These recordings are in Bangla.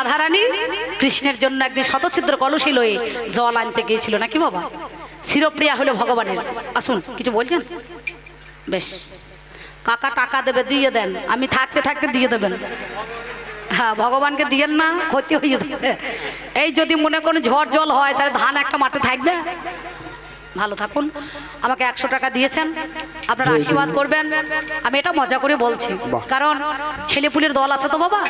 রাধারানী কৃষ্ণের জন্য একদিন শতছিদ্র কলসী লয়ে জল আনতে গিয়েছিল। নাকি বাবা? শিরপ্রিয়া হলো ভগবানের। আসুন কিছু বলছেন? বেশ। কাকা টাকা দেবে দিয়ে দেন। আমি থাকতে থাকতে দিয়ে দেবেন। হ্যাঁ ভগবানকে দিয়েন না ক্ষতি হয়ে যাবে। এই যদি মনে কোনো ঝড় জল হয় তাহলে ধান একটা মাঠে থাকবে। ভালো থাকুন। আমাকে একশো টাকা দিয়েছেন। আপনারা আশীর্বাদ করবেন। আমি এটা মজা করে বলছি। কারণ ছেলেপুলের দল আছে তো বাবা।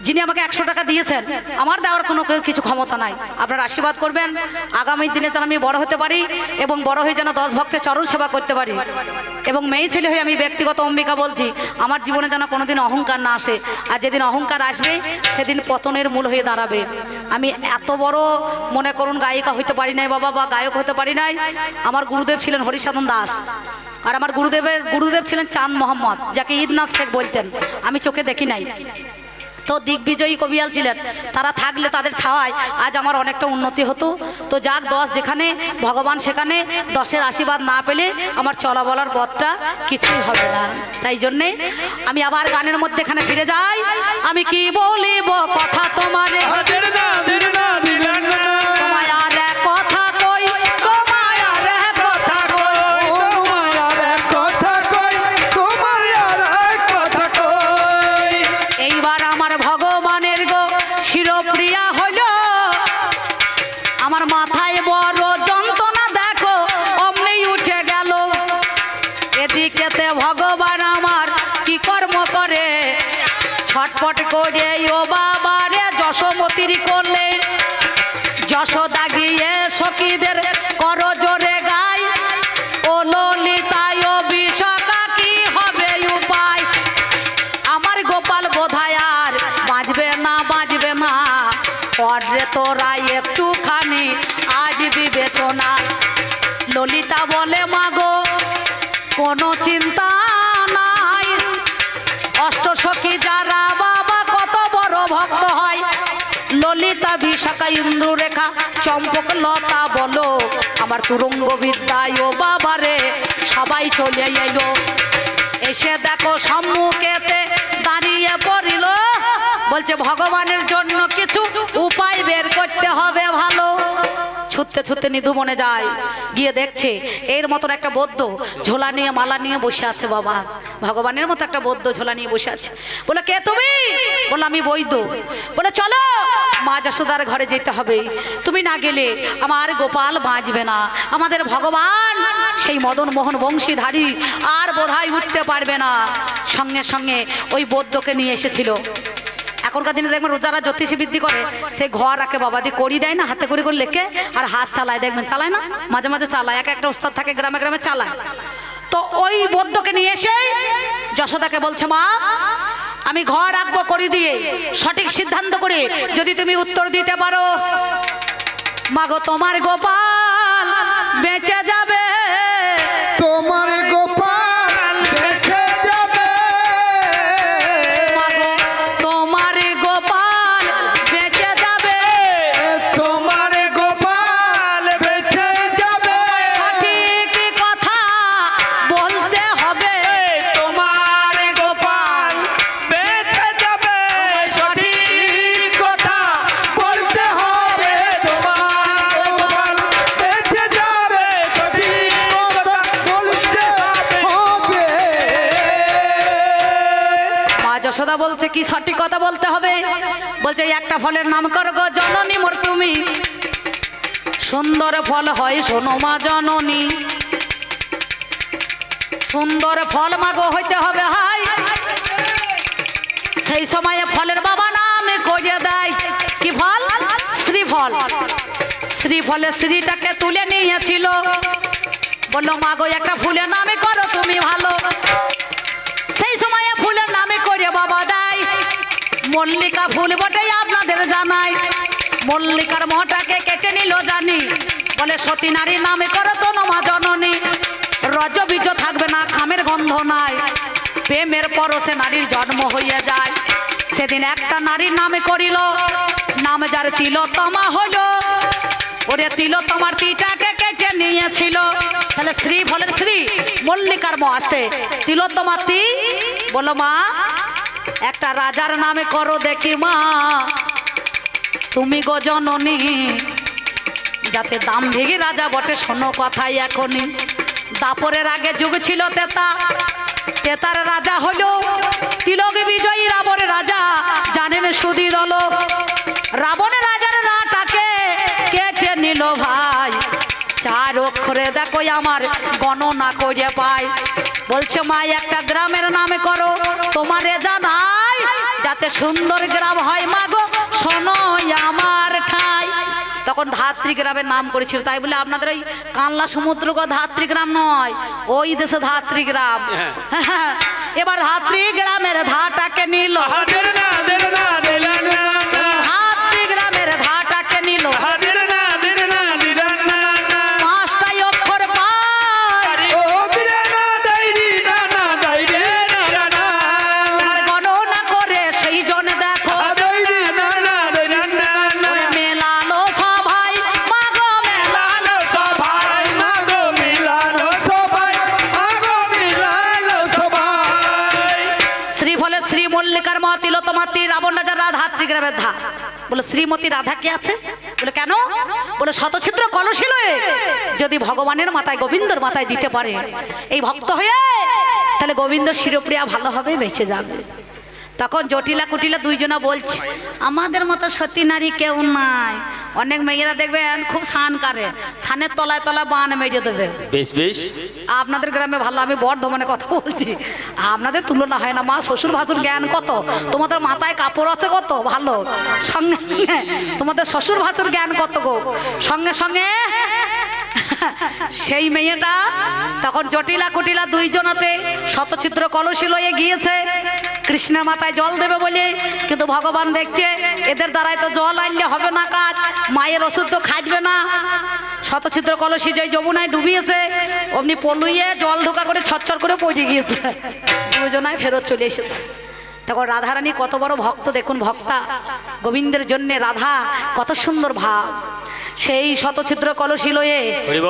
যিনি আমাকে একশো টাকা দিয়েছেন, আমার দেওয়ার কোনো কিছু ক্ষমতা নাই। আপনার আশীর্বাদ করবেন। আগামী দিনে যেন আমি বড় হতে পারি এবং বড় হয়ে যেন দশ ভক্তের চরণ সেবা করতে পারি। এবং মেয়ে ছেলে হয়ে আমি ব্যক্তিগত অম্বিকা বলছি, আমার জীবনে যেন কোনোদিন অহংকার না আসে। আর যেদিন অহংকার আসবে, সেদিন পতনের মূল হয়ে দাঁড়াবে। আমি এত বড় মনে করুন গায়িকা হইতে পারি নাই বাবা বা গায়ক হতে পারি নাই। আমার গুরুদেব ছিলেন হরিসাধন দাস। আর আমার গুরুদেবের, গুরুদেব ছিলেন চাঁদ মোহাম্মদ, যাকে ঈদনাথ শেখ বলতেন। আমি চোখে দেখি নাই। তো দিগ্বিজয়ী কবিয়াল ছিলেন। তারা থাকলে তাদের ছাওয়ায় আজ আমার অনেকটা উন্নতি হতো। তো যাক, দশ যেখানে, ভগবান সেখানে, দশের আশীর্বাদ না পেলে আমার চলা বলার পথটা কিছুই হবে না। তাই জন্যে আমি আবার গানের মধ্যে এখানে ফিরে যাই। আমি কি বলিব কথা তোমারে? করে ও বাবারে যশোমতির করলে যশোদা গিয়ে সখীদের কর জোরে গাই। ও ললিতায় ও বিশাখা কি হবে উপায়? আমার গোপাল বোধায় আর বাঁচবে না বাঁচবে না। পরে তোরা একটুখানি আজ বিবেচনা। ললিতা বলে তুরঙ্গ বিদ্যায় ও বাবারে, সবাই চলে এলো। এসে দেখো সম্মুখেতে দাঁড়িয়ে পড়িল। বলছে, ভগবানের জন্য কিছু উপায় বের করতে হবে ভালো। ছুটতে ছুটতে নিধু মনে যায়। গিয়ে দেখছে, এর মতন একটা বৌদ্ধ ঝোলা নিয়ে মালা নিয়ে বসে আছে বাবা। ভগবানের মতো একটা বৌদ্ধ ঝোলা নিয়ে বসে আছে। বলে, কে তুমি? বলে, আমি বৈদ্য। বলে, চলো, মা যশোদার ঘরে যেতে হবে। তুমি না গেলে আমার গোপাল বাঁচবে না। আমাদের ভগবান সেই মদন মোহন বংশীধারী আর বোধহয় উঠতে পারবে না। সঙ্গে সঙ্গে ওই বৌদ্ধকে নিয়ে এসেছিল। এখনকার দিনে দেখবেন রোজারা জ্যোতিষী বৃদ্ধি করে, সে ঘর রাখে বাবা দিয়ে করি দেয় না, হাতে করে করে লেখে আর হাত চালায়, দেখবেন চালায় না? মাঝে মাঝে চালায়, এক একটা ওস্তাদ থাকে গ্রামে গ্রামে চালায়। তো ওই বৌদ্ধকে নিয়ে এসে যশোদাকে বলছে, মা, আমি ঘর রাখব করি দিয়ে, সঠিক সিদ্ধান্ত করে যদি তুমি উত্তর দিতে পারো মাগো তোমার গোপাল বেঁচে যাবে। বলছে, কি সঠিক কথা বলতে হবে? বলছে, একটা ফলের নাম করো গো জননী মোর তুমি সুন্দর ফল হয় শোনো মা জননী। সুন্দর ফল মাগো, হইতে হবে হাই। সেই সময়ে ফলের বাবা নামে করিয়ে দেয়। কি ফল? শ্রীফল। শ্রীফলে শ্রীটাকে তুলে নিয়েছিল। বলল, মাগো, একটা ফুলের নামে করো তুমি ভালো। মল্লিকা ফুল বটে আপনাদের জানাই। মল্লিকার মোহটাকে কেটে নিল জানি। বলে, সতী নারীর নামে করো তো নমা জননী। রজ বীজ থাকবে না, খামের গন্ধ নাই। প্রেমের পরশে নারীর জন্ম হইয়া যায়। সেদিন একটা নারীর নামে করিল, নাম যার তিলোত্তমা হইল। ওরে তিলোত্তমার তিটাকে কেটে নিয়েছিল। তাহলে শ্রী ফলের শ্রী মল্লিকার মো আসতে তিলোত্তমার তি? বলো, মা একটা রাজার নামে করো দেখি মা। তুমি গো জননী, যাতে দাম ভেগে রাজা বটে, শোনো কথাই এখনই। দাপরের আগে যুগ ছিল তেতা, তেতার রাজা হলো তিলক বিজয়ী রাবণের রাজা, জানেন সুদি দল। রাবণের রাজার রাটাকে কেটে নিল ভাই। চার অক্ষরে দেখো আমার গণনা করে পাই। বলছে মা একটা গ্রামের নামে করো। তোমারে জানাই যাতে সুন্দর গ্রাম হয় মা গো শোনো আমার ঠাই। তখন ধাত্রী গ্রামের নাম করেছিল। তাই বলে আপনাদের ওই কানলা সমুদ্র ধাত্রী গ্রাম নয় ওই দেশে ধাত্রী গ্রাম। এবার ধাত্রী গ্রামের ধাটাকে নিল। না। মল্লিকার মা তিলোতমাতি রাবণ রাজার রাধা, ত্রিগ্রামের ধা বলে, শ্রীমতী রাধা কে আছে? বলে, কেন? বলে শতছিদ্র কলসিল যদি ভগবানের মাথায় গোবিন্দর মাথায় দিতে পারে এই ভক্ত হয়ে, তাহলে গোবিন্দ শিরপ্রিয়া ভালোভাবে বেঁচে যাবে। তখন জটিলা কুটিলা দুইজনা বলছে, আমাদের মতো সতী নারী কেউ নাই। অনেক মেয়েরা দেখবেন খুব সান কারে। সানের তলায় তলায় বান মেজে দেবে। বেশ বেশ। আপনাদের গ্রামে ভালো আমি বর্ধমানে কথা বলছি। আপনাদের তুলনা হয় না। মা শ্বশুর ভাসুর জ্ঞান কত? তোমাদের মাথায় কাপড় আছে কত? ভালো। সঙ্গে সঙ্গে তোমাদের শ্বশুর ভাসুর জ্ঞান কত গো? সঙ্গে সঙ্গে। সেই মেয়েটা তখন জটিলা কুটিলা দুইজনাতে শতচিত্র কলসি লয়ে গিয়েছে। কৃষ্ণের মাথায় জল দেবে বলে, কিন্তু ভগবান দেখছে এদের দ্বারাই তো জল আনলে হবে না কাজ, মায়ের ওষুধ তো খাটবে না। শতচিত্র কলসি যে যমুনায় ডুবিয়েছে, অমনি পলুইয়ে জল ঢোকা করে ছচ্ছর করে পড়ে গিয়েছে। দুজনায় ফেরত চলে এসেছে। তখন রাধারানী কত বড় ভক্ত, দেখুন ভক্তা। গোবিন্দের জন্যে রাধা কত সুন্দর ভাব। সেই শতচিত্র কলসি লয়ে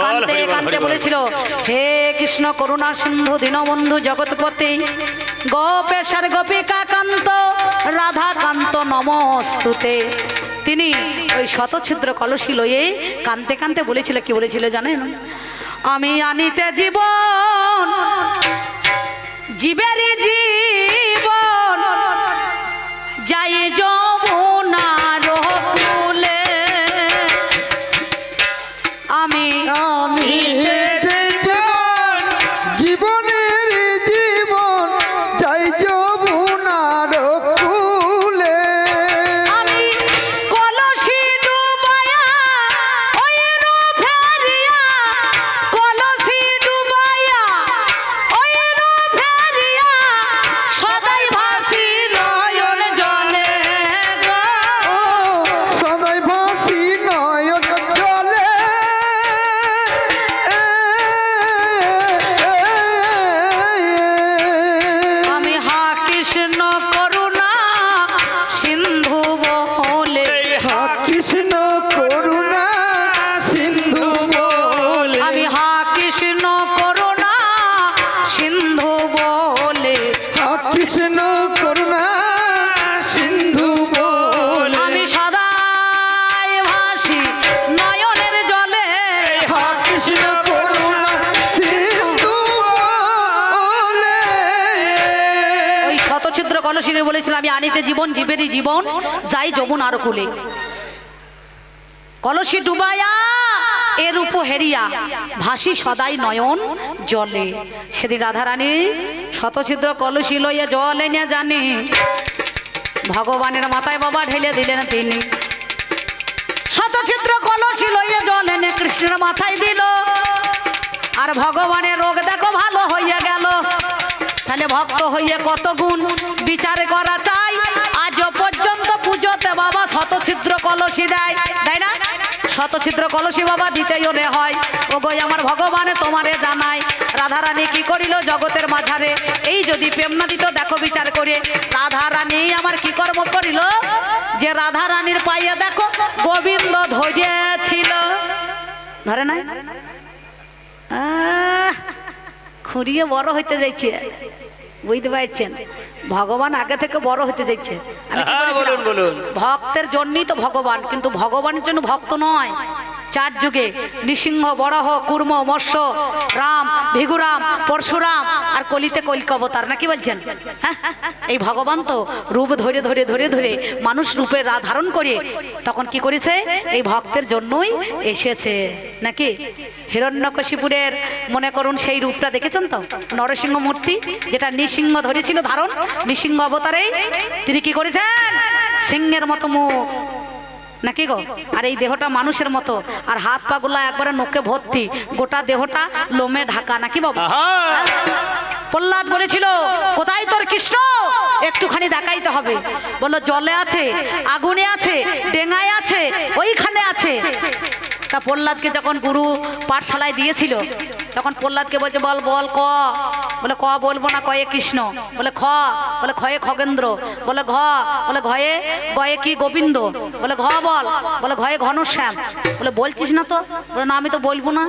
কান্তে কান্তে বলেছিল হে কৃষ্ণ করুণা সিন্ধু দীনবন্ধু জগৎপতি গোপেশ্বর গোপিকা কান্ত রাধা কান্ত নমস্তুতে। তিনি ওই শতছিদ্র কলসি লয়ে কানতে কানতে বলেছিল কি বলেছিল জানেন? আমি আনিতে জীবন জীবেরই জীবন যাই যমুনার কলসিনে বলেছিল, আমি আনিতে জীবন জীবেরই জীবন, যাই যমুন আর কুলে। কলসি ডুবায়া এর উপ হেরিয়া, ভাসি সদাই নয়ন জলে। সেদিন রাধারানী শতছিদ্র কলসি লইয়া জল এনে জানি। ভগবানের মাথায় বাবা ঢেলে দিলেন তিনি। শতছিদ্র কলসি লইয়া জল এনে কৃষ্ণের মাথায় দিল। আর ভগবানের রোগ ভক্ত হইয়া কত গুণ বিচার করা চাই? আজ পর্যন্ত পুজোতে বাবা শতছিদ্র কলসি দেয়। তাই না? শতছিদ্র কলসি বাবা দিতেই ওরে হয়। ও গই আমার ভগবানে তোমারে জানাই রাধারানী কি করিল জগতের মাঝারে? এই যদি প্রেম না দিত দেখো বিচার করে। রাধারানী আমার কি কর্ম করিল? যে রাধারানীর পাইয়ে দেখো গোবিন্দ ধরেছিল ধরে নাই? খুঁড়িয়ে বড় হইতে যাইছে। বুঝতে পারছেন? ভগবান আগে থেকে বড় হতে চাইছে। আমি হ্যাঁ, বলুন। ভক্তের জন্যই তো ভগবান কিন্তু ভগবানের জন্য ভক্ত নয়। চার যুগে নৃসিংহ বরাহ কুর্ম, মৎস্য, রাম, ভিগুরাম, পরশুরাম আর কলিতে কৈলিক অবতার না কি বলছেন? হ্যাঁ? এই ভগবান তো রূপ ধরে ধরে ধরে ধরে মানুষ রূপে ধারণ করে। তখন কি করেছে? এই ভক্তের জন্যই এসেছে। নাকি? হিরণ্যকশিপুরের, মনে করুন সেই রূপটা দেখেছেন তো? নরসিংহ মূর্তি, যেটা নৃসিংহ ধরেছিল ধারণ, নৃসিংহ অবতারে তিনি কি করেছেন? সিংহের মতো মুখ নাকি গো? আর এই দেহটা মানুষের মতো। আর হাত পাগুলা একবারে নোকে ভর্তি। গোটা দেহটা লোমে ঢাকা নাকি বাবা? প্রহ্লাদ বলেছিল কোথায় তোর কৃষ্ণ? একটুখানি দেখাইতে হবে। বলল জলে আছে আগুনে আছে ডেঙ্গায় আছে ওইখানে আছে। তা প্রহ্লাদকে যখন গুরু পাঠশালায় দিয়েছিল তখন প্রহ্লাদকে বলছে বল বল ক। বলে ক বলব না কয়ে কৃষ্ণ? বলে খ। বলে খয়ে খগেন্দ্র। বলে ঘ। বলে ঘয়ে, গয়ে কি গোবিন্দ? বলে ঘ বল। বলে ঘয়ে ঘনশ্যাম। বলে বলছিস না তো? বলে না, আমি তো বলব না।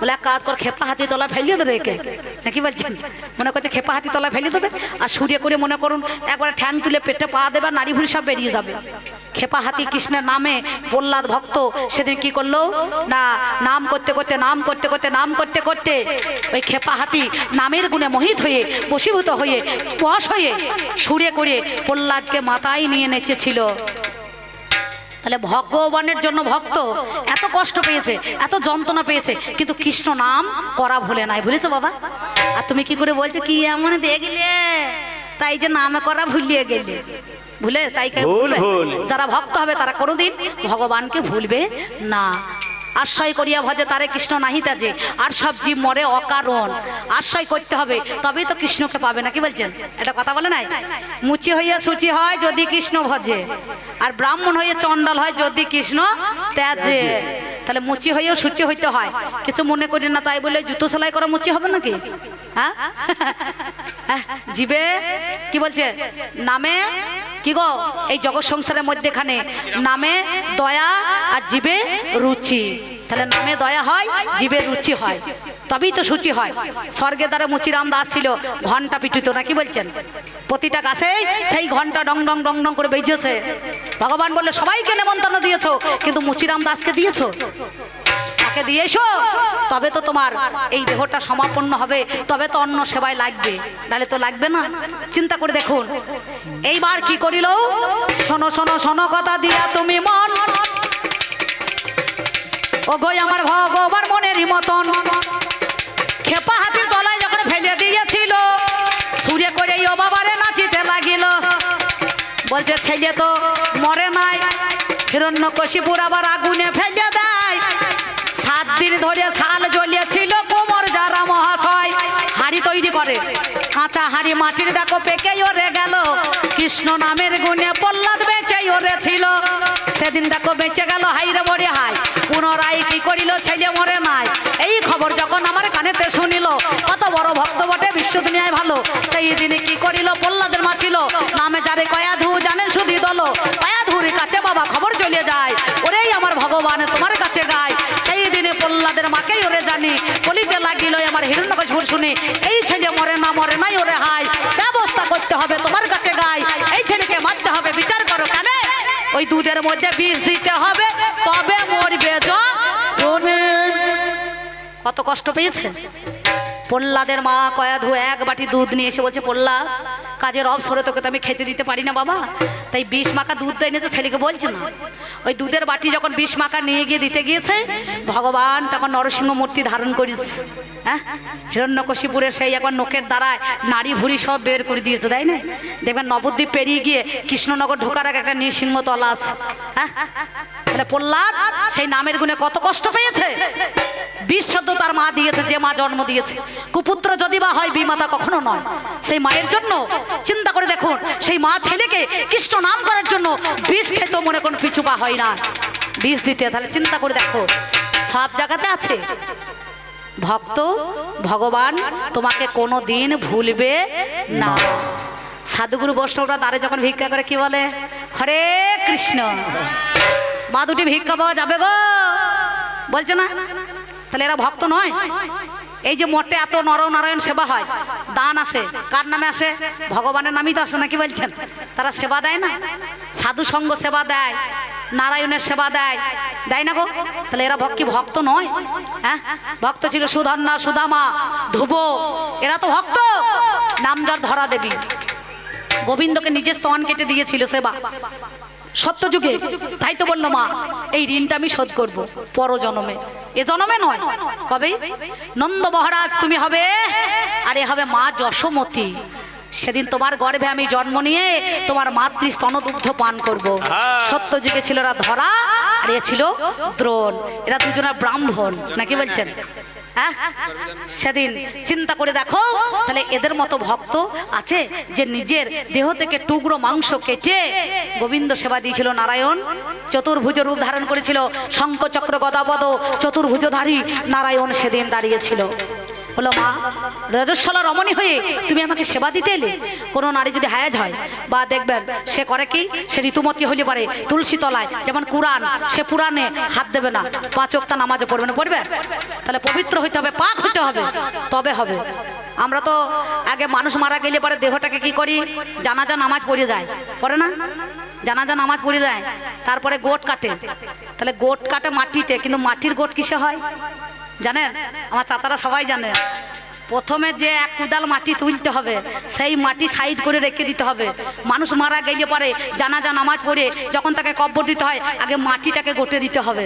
বলে এক কাজ কর, খেপা হাতি তলা ফেলিয়ে দেবে একে। নাকি বলছেন? মনে করছে খেপা হাতি তলা ফেলিয়ে দেবে? আর সূর্য করে মনে করুন, একবারে ঠ্যাং তুলে পেটে পা দেবে নারী ভুড়ি সব বেরিয়ে যাবে। খেপা হাতি কৃষ্ণের নামে প্রহ্লাদ ভক্ত সেদিন কি করল? না, নাম করতে করতে, নাম করতে করতে, নাম করতে করতে ওই খেপা হাতি নামের গুণে মোহিত হয়ে, বশীভূত হয়ে, বশ হয়ে সুরে করে প্রহ্লাদকে মাথায় নিয়ে নেচেছিল। তাহলে ভগবানের জন্য ভক্ত এত কষ্ট পেয়েছে এত যন্ত্রণা পেয়েছে কিন্তু কৃষ্ণ নাম করা ভুলে নাই। ভুলেছো বাবা? আর তুমি কি করে বলছো কি এমন দেখলে? তাই যে নামে করা ভুলিয়ে গেলে। ভুলে? তাই। যারা ভক্ত হবে তারা কোনোদিন ভগবানকে ভুলবে না। আশ্রয় করিয়া ভজে তারে কৃষ্ণ নাহি তাজে আর সব জীব মরে অকারণ। আশ্রয় করতে হবে তবেই তো কৃষ্ণকে পাবে না কি বলছেন? এটা কথা বলে নাই? মুচি হইয়া সুচি হয় যদি কৃষ্ণ ভজে আর ব্রাহ্মণ হয়ে চণ্ডাল হয় যদি কৃষ্ণ ত্যাজে। তাহলে মুচি হইয়াও সুচি হইতে হয়। কিছু মনে করি না তাই বলে জুতো সেলাই করা মুচি হবে নাকি? হ্যাঁ? হ্যাঁ, জিবে কি বলছে? নামে কি গো? এই জগৎ সংসারের মধ্যেখানে নামে দয়া আর জীবে রুচি। তাহলে নামে দয়া হয়, জীবে রুচি হয়। তবেই তো সূচি হয়। স্বর্গে দ্বারা মুচিরাম দাস ছিল ঘণ্টা পিটুত, না কি বলছেন? প্রতিটা গাছে সেই ঘণ্টা ডং ডং ডং ডং করে বেজেছে। ভগবান বললে, সবাইকে নেমন্তন্ন দিয়েছ, কিন্তু মুচিরাম দাসকে দিয়েছ? তাকে দিয়ে এসো। তবে তো তোমার এই দেহটা সমাপন্ন হবে, তবে তো অন্য সেবায় লাগবে। নাহলে তো লাগবে না। চিন্তা করে দেখুন। এইবার কি করিল? শোনো শোনো শোনো কথা দিয়া তুমি মন। ও গই আমার ভগবান মনেরই মতন। খেপা হাতির তলায় যখন ফেলে দিয়েছিল, সুরে করে ও বাবারে নাচিতে লাগিল। বলছে, ছেলে তো মরে নাই। হিরণ্য কশিপুর আবার আগুনে ফেলে দেয় দিন ধরে শাল জ্বলিয়েছিল কোমর যারা মহাশয়। হাড়ি তৈরি করে। কাঁচা হাড়ি মাটির দেখো পেকে ওরে গেল। কৃষ্ণ নামের গুণে প্রহ্লাদ বেঁচে ওরে ছিল। সেদিন দেখো বেঁচে গেল হাইরে মরে হাই পুনরায় কি করিল ছেলে মরে নাই। এই খবর যখন আমার কানেতে শুনিল, কত বড় ভক্ত বটে বিশ্ব দুনিয়ায় ভালো। সেই দিনে কি করিল প্রহ্লাদের মা ছিল নামে যারে কয়া ধু জানেন শুধু দল কয়া ধুর কাছে বাবা খবর চলে যায়। ওরেই আমার ভগবান, তোমার কাছে জানি বলিতে লাগিল, আমার হিরণ্যকশপুর শুনে। এই ছেলে মরে না, মরে নাই ওরে হাই ব্যবস্থা করতে হবে তোমার কাছে গাই এই ছেলেকে মারতে হবে, বিচার করো কেন? ওই দুধের মধ্যে বিষ দিতে হবে, তবে কত কষ্ট পেয়েছে প্রহ্লাদের মা কয়া ধু এক বাটি দুধ নিয়ে এসে বলছে প্রহ্লাদ কাজের অবসরে তোকে তো আমি খেতে দিতে পারি না বাবা। তাই বিষ মাখা দুধ তো এনেছে, ছেলেকে বলছে না। ওই দুধের বাটি যখন বিষ মাখা নিয়ে গিয়ে দিতে গিয়েছে, ভগবান তখন নরসিংহ মূর্তি ধারণ করেছে। হ্যাঁ? হিরণ্যকশিপুরের সেই এখন নোকের দ্বারায় নারী ভুড়ি সব বের করে দিয়েছে, তাই না? দেখবেন নবদ্বীপ পেরিয়ে গিয়ে কৃষ্ণনগর ঢোকার আগে একটা নৃসিংহ তলা আছে। হ্যাঁ? তাহলে প্রহ্লাদ, সেই নামের গুণে কত কষ্ট পেয়েছে? বিষ শব্দ তার মা দিয়েছে, যে মা জন্ম দিয়েছে। কুপুত্র যদি বা হয় বিমাতা কখনো নয়। সেই মায়ের জন্য চিন্তা করে দেখুন, সেই মা ছেলেকে কৃষ্ণ নাম করার জন্য বিষ খেতে মনে কোন পিছু পা হয় না। বিষ দিতে, তাহলে চিন্তা করে দেখো, সব জায়গাতে আছে। ভক্ত, ভগবান তোমাকে কোনো দিন ভুলবে না। সাধুগুরু বৈষ্ণবরা দ্বারে যখন ভিক্ষা করে, কি বলে? হরে কৃষ্ণ। মা দুটি ভিক্ষা পাওয়া যাবে গো। বলছে না? তাহলে এরা ভক্ত নয়। এই যে মঠে এত নরনারায়ণ সেবা হয়, দান আসে, কার নামে আসে? ভগবানের নামই তো আসে নাকি বলছেন? তারা সেবা দেয় না? সাধু সঙ্গ সেবা দেয়, নারায়ণের সেবা দেয় দেয় না গো? তাহলে এরা ভক্তি ভক্ত নয় হ্যাঁ? ভক্ত ছিল সুধন্যা সুদামা, ধ্রুব, এরা তো ভক্ত। নামজার ধরা দেবী গোবিন্দকে নিজের স্তন কেটে দিয়েছিল সেবা। সত্য যুগে তাই তো বলল মা এই ঋণটা আমি শোধ করব পর জনমে এ জনমে নয় কবে? নন্দ মহারাজ তুমি হবে আর এ হবে মা যশোমতী। সেদিন তোমার গর্ভে আমি জন্ম নিয়ে তোমার মাতৃ স্তনদুগ্ধ পান করব। সত্য যুগে ছিল এরা ধরা আর এ ছিল দ্রোণ। এরা দুজনের ব্রাহ্মণ নাকি বলছেন? সেদিন চিন্তা করে দেখো, তাহলে এদের মতো ভক্ত আছে যে নিজের দেহ থেকে টুকরো মাংস কেটে গোবিন্দ সেবা দিয়েছিল নারায়ণ, চতুর্ভুজ রূপ ধারণ করেছিল শঙ্কর চক্র গদাপদ, চতুর্ভুজধারী নারায়ণ সেদিন দাঁড়িয়েছিল। বলো, মা রজস্বলা রমণী হয়ে তুমি আমাকে সেবা দিতে এলে? কোনো নারী যদি হায়াজ হয়, বা দেখবেন সে করে কি? সে ঋতুমতি হইলে পারে তুলসী তলায়। যেমন কুরআন, সে পুরাণে হাত দেবে না, পাঁচ অক্তা নামাজে পড়বে না। পড়বে? তাহলে পবিত্র হইতে হবে, পাক হইতে হবে। তবে হবে। আমরা তো আগে মানুষ মারা গেলে পরে দেহটাকে কি করি? জানাজা নামাজ পড়ে যায়। পড়ে না? জানাজা নামাজ পড়ে যায়। তারপরে গোট কাটে। তাহলে গোট কাটে মাটিতে, কিন্তু মাটির গোট কিসে হয়? জানেন? আমার চাচারা সবাই জানে। প্রথমে যে এক কুদাল মাটি তুলতে হবে, সেই মাটি সাইড করে রেখে দিতে হবে। মানুষ মারা গেলে পরে জানাজা, নামাজ পড়ে যখন তাকে কব্বর দিতে হয়, আগে মাটিটাকে গোটে দিতে হবে।